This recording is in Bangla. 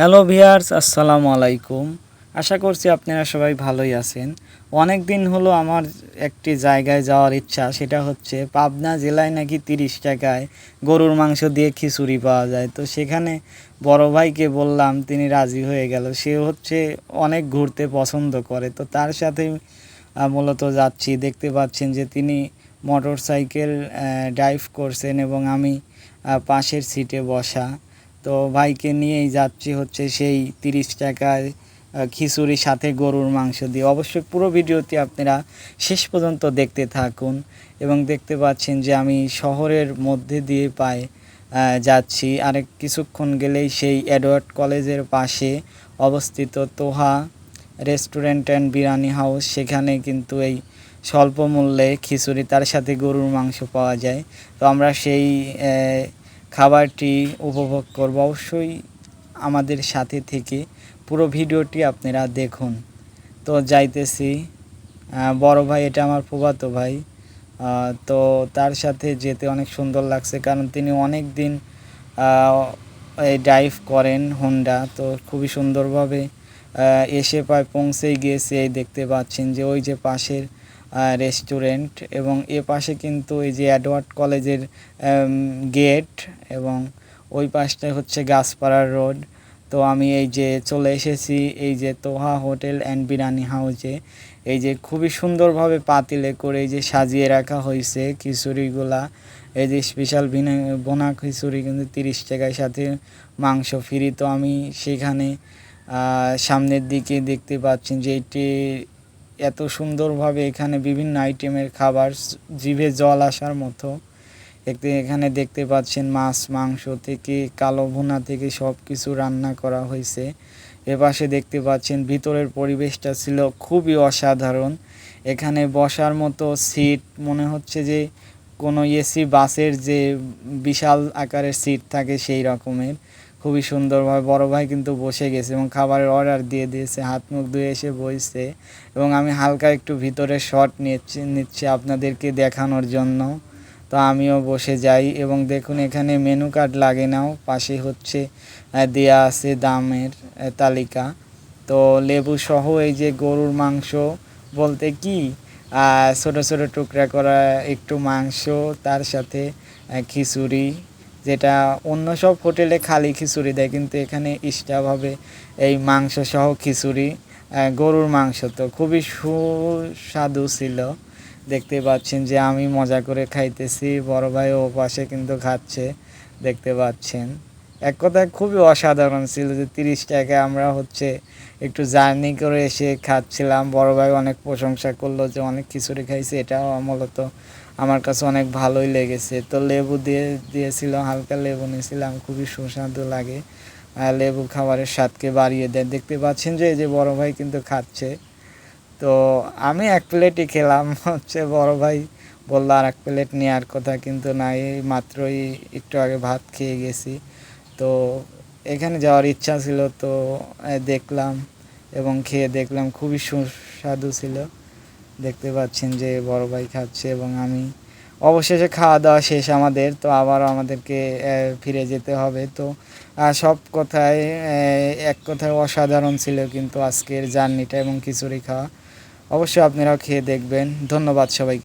হ্যালো ভিয়ার্স, আসসালামু আলাইকুম। আশা করছি আপনারা সবাই ভালোই আছেন। অনেক দিন হলো আমার একটি জায়গায় যাওয়ার ইচ্ছা, সেটা হচ্ছে পাবনা জেলায় নাকি তিরিশ টাকায় গরুর মাংস দিয়ে খিচুড়ি পাওয়া যায়। তো সেখানে বড় ভাইকে বললাম, তিনি রাজি হয়ে গেল। সে হচ্ছে অনেক ঘুরতে পছন্দ করে। তো তার সাথে মূলত যাচ্ছি। দেখতে পাচ্ছেন যে তিনি মোটর সাইকেল ড্রাইভ করছেন এবং আমি পাশের সিটে বসা। তো ভাইকে নিয়েই যাচ্ছি হচ্ছে সেই তিরিশ টাকায় খিচুড়ির সাথে গরুর মাংস দিয়ে। অবশ্যই পুরো ভিডিওটি আপনারা শেষ পর্যন্ত দেখতে থাকুন এবং দেখতে পাচ্ছেন যে আমি শহরের মধ্যে দিয়ে পাই যাচ্ছি। আরেক কিছুক্ষণ গেলেই সেই এডওয়ার্ড কলেজের পাশে অবস্থিত Toha restaurant and biryani house. সেখানে কিন্তু এই স্বল্প মূল্যে খিচুড়ি, তার সাথে গরুর মাংস পাওয়া যায়। তো আমরা সেই খাবারটি উপভোগ করব। অবশ্যই আমাদের সাথে থেকে পুরো ভিডিওটি আপনারা দেখুন। তো যাইতেছি। বড় ভাই, এটা আমার ফুফাতো ভাই। তো তার সাথে যেতে অনেক সুন্দর লাগছে কারণ তিনি অনেক দিন এই ড্রাইভ করেন হোন্ডা তো খুবই সুন্দরভাবে এসে প্রায় পৌঁছেই গিয়েছে। এই দেখতে পাচ্ছেন যে ওই যে পাশের রেস্টুরেন্ট এবং এ পাশে কিন্তু এই যে অ্যাডওয়ার্ড কলেজের গেট এবং ওই পাশটায় হচ্ছে গাছপাড়ার রোড তো আমি এই যে চলে এসেছি, এই যে তোহা হোটেল অ্যান্ড বিরিয়ানি হাউসে এই যে খুবই সুন্দরভাবে পাতিলে করে এই যে সাজিয়ে রাখা হয়েছে খিচুড়িগুলা। এই যে স্পেশাল ভিনা, বোনা খিচুড়ি কিন্তু তিরিশ টাকার সাথে মাংস ফ্রি তো আমি সেখানে সামনের দিকে দেখতে পাচ্ছেন যে এটি এত সুন্দরভাবে এখানে বিভিন্ন আইটেমের খাবার জিভে জল আসার মতো। একটি এখানে দেখতে পাচ্ছেন মাছ, মাংস থেকে, কালো ভুনা থেকে সব কিছু রান্না করা হয়েছে। এপাশে দেখতে পাচ্ছেন ভিতরের পরিবেশটা ছিল খুবই অসাধারণ। এখানে বসার মতো সিট, মনে হচ্ছে যে কোনো এসি বাসের যে বিশাল আকারের সিট থাকে সেই রকমের। খুবই সুন্দরভাবে বড় ভাই কিন্তু বসে গেছে এবং খাবারের অর্ডার দিয়ে দিয়েছে, হাত মুখ ধুয়ে এসে বসছে এবং আমি হালকা একটু ভিতরে শট নিচ্ছি নিচ্ছি আপনাদেরকে দেখানোর জন্য। তো আমিও বসে যাই এবং দেখুন এখানে মেনু কার্ড লাগে নাও, পাশে হচ্ছে দেয়া আছে দামের তালিকা। তো লেবু সহ এই যে গরুর মাংস বলতে কি ছোট ছোট টুকরা করা একটু মাংস, তার সাথে খিচুড়ি যেটা অন্য সব হোটেলে খালি খিচুড়ি দেয়, কিন্তু এখানে এক্সট্রাভাবে এই মাংস সহ খিচুড়ি গরুর মাংস তো খুবই সুস্বাদু ছিল। দেখতে পাচ্ছেন যে আমি মজা করে খাইতেছি, বড় ভাই ও পাশে কিন্তু খাচ্ছে, দেখতে পাচ্ছেন। এক কথায় খুবই অসাধারণ ছিল যে তিরিশ টাকায় আমরা হচ্ছে একটু জার্নি করে এসে খাচ্ছিলাম। বড় ভাই অনেক প্রশংসা করল যে অনেক খিচুড়ি খাইছে, এটাও মূলত আমার কাছে অনেক ভালোই লেগেছে। তো লেবু দিয়ে, দিয়েছিল, হালকা লেবু নিয়েছিলাম, খুবই সুস্বাদু লাগে। আর লেবু খাবারের স্বাদকে বাড়িয়ে দেয়। দেখতে পাচ্ছেন যে, এই যে বড় ভাই কিন্তু খাচ্ছে। তো আমি এক প্লেটই খেলাম, হচ্ছে বড় ভাই বলল, আর এক প্লেট নেওয়ার কথা কিন্তু না এই মাত্রই একটু আগে ভাত খেয়ে গেছি। তো এখানে যাওয়ার ইচ্ছা ছিল, তো দেখলাম এবং খেয়ে দেখলাম, খুবই সুস্বাদু ছিল। দেখতে পাচ্ছেন যে বড় ভাই খাচ্ছে এবং আমি অবশেষে খাওয়া দাওয়া শেষ আমাদের, তো আবার আমাদেরকে ফিরে যেতে হবে। তো সব কথায় এক কথায় অসাধারণ ছিল কিন্তু আজকের জার্নিটা এবং খিচুড়ি খাওয়া। অবশ্যই আপনারাও খেয়ে দেখবেন। ধন্যবাদ সবাই